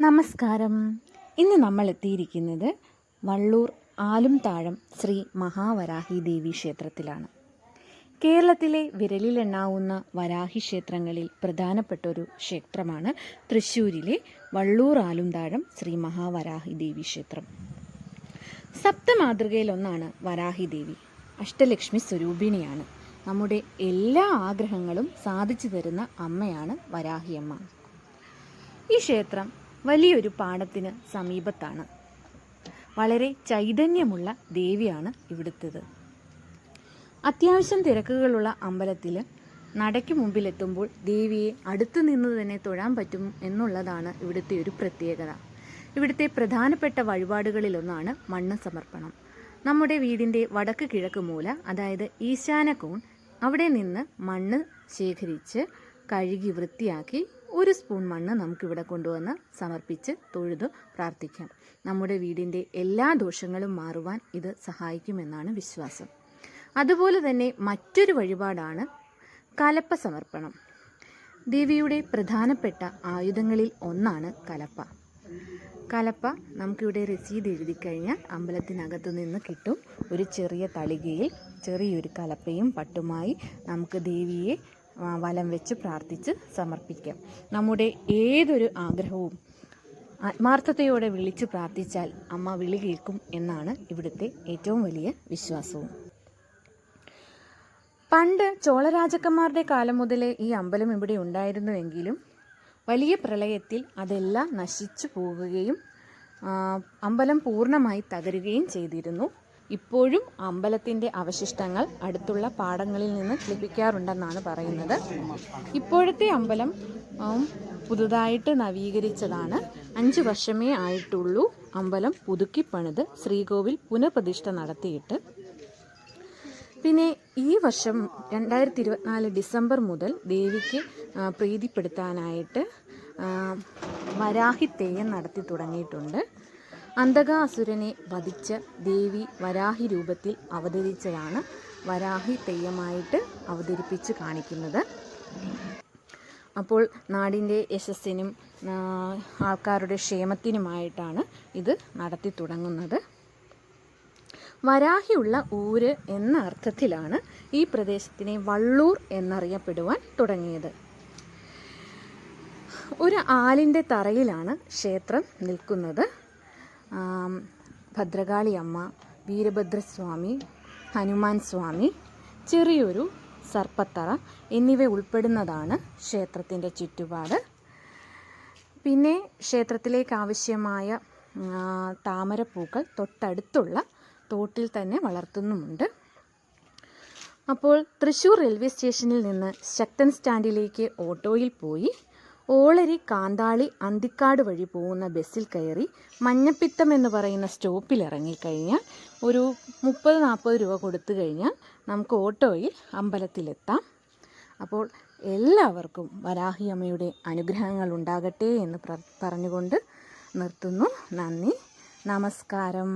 നമസ്കാരം. ഇന്ന് നമ്മൾ എത്തിയിരിക്കുന്നത് വള്ളൂർ ആലുംതാഴം ശ്രീ മഹാവരാഹി ദേവി ക്ഷേത്രത്തിലാണ്. കേരളത്തിലെ വിരലിലെണ്ണാവുന്ന വരാഹി ക്ഷേത്രങ്ങളിൽ പ്രധാനപ്പെട്ട ഒരു ക്ഷേത്രമാണ് തൃശ്ശൂരിലെ വള്ളൂർ ആലുംതാഴം ശ്രീ മഹാവരാഹി ദേവി ക്ഷേത്രം. സപ്തമാതൃകയിലൊന്നാണ് വരാഹി ദേവി. അഷ്ടലക്ഷ്മി സ്വരൂപിണിയാണ്. നമ്മുടെ എല്ലാ ആഗ്രഹങ്ങളും സാധിച്ചു തരുന്ന അമ്മയാണ് വരാഹിയമ്മ ഈ ക്ഷേത്രം വലിയൊരു പാടത്തിന് സമീപത്താണ്. വളരെ ചൈതന്യമുള്ള ദേവിയാണ് ഇവിടുത്തേത്. അത്യാവശ്യം തിരക്കുകളുള്ള അമ്പലത്തിൽ നടയ്ക്ക് മുമ്പിലെത്തുമ്പോൾ ദേവിയെ അടുത്തു നിന്ന് തന്നെ തൊഴാൻ പറ്റും എന്നുള്ളതാണ് ഇവിടുത്തെ ഒരു പ്രത്യേകത. ഇവിടുത്തെ പ്രധാനപ്പെട്ട വഴിപാടുകളിലൊന്നാണ് മണ്ണ് സമർപ്പണം. നമ്മുടെ വീടിന്റെ വടക്ക് കിഴക്ക് മൂല അതായത് ഈശാന കോൺ അവിടെ നിന്ന് മണ്ണ് ശേഖരിച്ച് കഴുകി വൃത്തിയാക്കി ഒരു സ്പൂൺ മണ്ണ് നമുക്കിവിടെ കൊണ്ടുവന്ന് സമർപ്പിച്ച് തൊഴുത് പ്രാർത്ഥിക്കാം. നമ്മുടെ വീടിന്റെ എല്ലാ ദോഷങ്ങളും മാറുവാൻ ഇത് സഹായിക്കുമെന്നാണ് വിശ്വാസം. അതുപോലെ തന്നെ മറ്റൊരു വഴിപാടാണ് കലപ്പ സമർപ്പണം. ദേവിയുടെ പ്രധാനപ്പെട്ട ആയുധങ്ങളിൽ ഒന്നാണ് കലപ്പ. കലപ്പ നമുക്കിവിടെ രസീത് എഴുതി കഴിഞ്ഞാൽ അമ്പലത്തിനകത്തു നിന്ന് കിട്ടും. ഒരു ചെറിയ തളികയിൽ ചെറിയൊരു കലപ്പയും പട്ടുമായി നമുക്ക് ദേവിയെ വലം വെച്ച് പ്രാർത്ഥിച്ച് സമർപ്പിക്കാം. നമ്മുടെ ഏതൊരു ആഗ്രഹവും ആത്മാർത്ഥതയോടെ വിളിച്ച് പ്രാർത്ഥിച്ചാൽ അമ്മ വിളി കേൾക്കും എന്നാണ് ഇവിടുത്തെ ഏറ്റവും വലിയ വിശ്വാസവും. പണ്ട് ചോളരാജക്കന്മാരുടെ കാലം മുതലേ ഈ അമ്പലം ഇവിടെ ഉണ്ടായിരുന്നുവെങ്കിലും വലിയ പ്രളയത്തിൽ അതെല്ലാം നശിച്ചു പോവുകയും അമ്പലം പൂർണമായി തകരുകയും ചെയ്തിരുന്നു. ഇപ്പോഴും അമ്പലത്തിന്റെ അവശിഷ്ടങ്ങൾ അടുത്തുള്ള പാടങ്ങളിൽ നിന്ന് ലഭിക്കാറുണ്ടെന്നാണ് പറയുന്നത്. ഇപ്പോഴത്തെ അമ്പലം പുതുതായിട്ട് നവീകരിച്ചതാണ്. അഞ്ച് വർഷമേ ആയിട്ടുള്ളൂ അമ്പലം പുതുക്കിപ്പണിത് ശ്രീകോവിൽ പുനഃപ്രതിഷ്ഠ നടത്തിയിട്ട്. പിന്നെ ഈ വർഷം രണ്ടായിരത്തി ഇരുപത്തിനാല് ഡിസംബർ മുതൽ ദേവിക്ക് പ്രീതിപ്പെടുത്താനായിട്ട് ആ, വരാഹി തെയ്യം നടത്തി തുടങ്ങിയിട്ടുണ്ട്. അന്തകാസുരനെ വധിച്ച ദേവി വരാഹി രൂപത്തിൽ അവതരിച്ചതാണ്. വരാഹി തെയ്യമായിട്ട് അവതരിപ്പിച്ച് കാണിക്കുന്നത്. അപ്പോൾ നാടിന്റെ യശസ്സിനും ആൾക്കാരുടെ ക്ഷേമത്തിനുമായിട്ടാണ് ഇത് നടത്തി തുടങ്ങുന്നത്. വരാഹിയുള്ള ഊര് എന്ന അർത്ഥത്തിലാണ് ഈ പ്രദേശത്തിനെ വള്ളൂർ എന്നറിയപ്പെടുവാൻ തുടങ്ങിയത്. ഒരു ആലിന്റെ തറയിലാണ് ക്ഷേത്രം നിൽക്കുന്നത്. ഭദ്രകാളി അമ്മ വീരഭദ്രസ്വാമി ഹനുമാൻ സ്വാമി ചെറിയൊരു സർപ്പത്തറ എന്നിവ ഉൾപ്പെടുന്നതാണ് ക്ഷേത്രത്തിന്റെ ചുറ്റുപാട്. പിന്നെ ക്ഷേത്രത്തിലേക്ക് ആവശ്യമായ താമരപ്പൂക്കൾ തൊട്ടടുത്തുള്ള തോട്ടിൽ തന്നെ വളർത്തുന്നുമുണ്ട്. അപ്പോൾ തൃശ്ശൂർ റെയിൽവേ സ്റ്റേഷനിൽ നിന്ന് ശക്തൻ സ്റ്റാൻഡിലേക്ക് ഓട്ടോയിൽ പോയി ഓളരി കാന്താളി അന്തിക്കാട് വഴി പോകുന്ന ബസ്സിൽ കയറി മഞ്ഞപ്പിത്തം എന്ന് പറയുന്ന സ്റ്റോപ്പിൽ ഇറങ്ങിക്കഴിഞ്ഞാൽ ഒരു മുപ്പത് നാൽപ്പത് രൂപ കൊടുത്തു കഴിഞ്ഞാൽ നമുക്ക് ഓട്ടോയിൽ അമ്പലത്തിലെത്താം. അപ്പോൾ എല്ലാവർക്കും വരാഹി അമ്മയുടെ അനുഗ്രഹങ്ങൾ ഉണ്ടാകട്ടെ എന്ന് പറഞ്ഞുകൊണ്ട് നിർത്തുന്നു. നന്ദി. നമസ്കാരം.